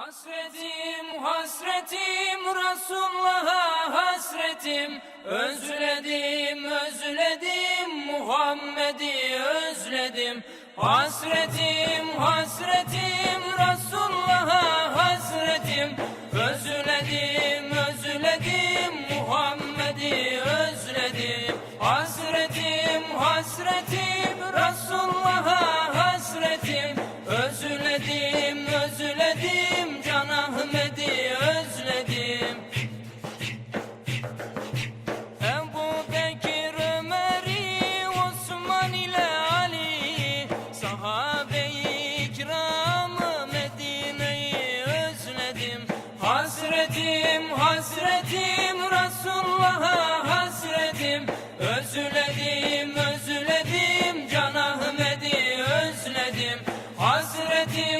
Hasretim, hasretim, Resulullah'a hasretim. Özledim, özledim, Muhammed'i özledim. Hasretim, hasretim, Resulullah'a hasretim. Özledim, özledim, Muhammed'i özledim. Hasretim, hasretim, Resulullah'a hasretim. Özledim, özledim, Hasretim, hasretim Resulullah'a hasretim. Özledim, özledim Can Ahmet'i özledim. Hasretim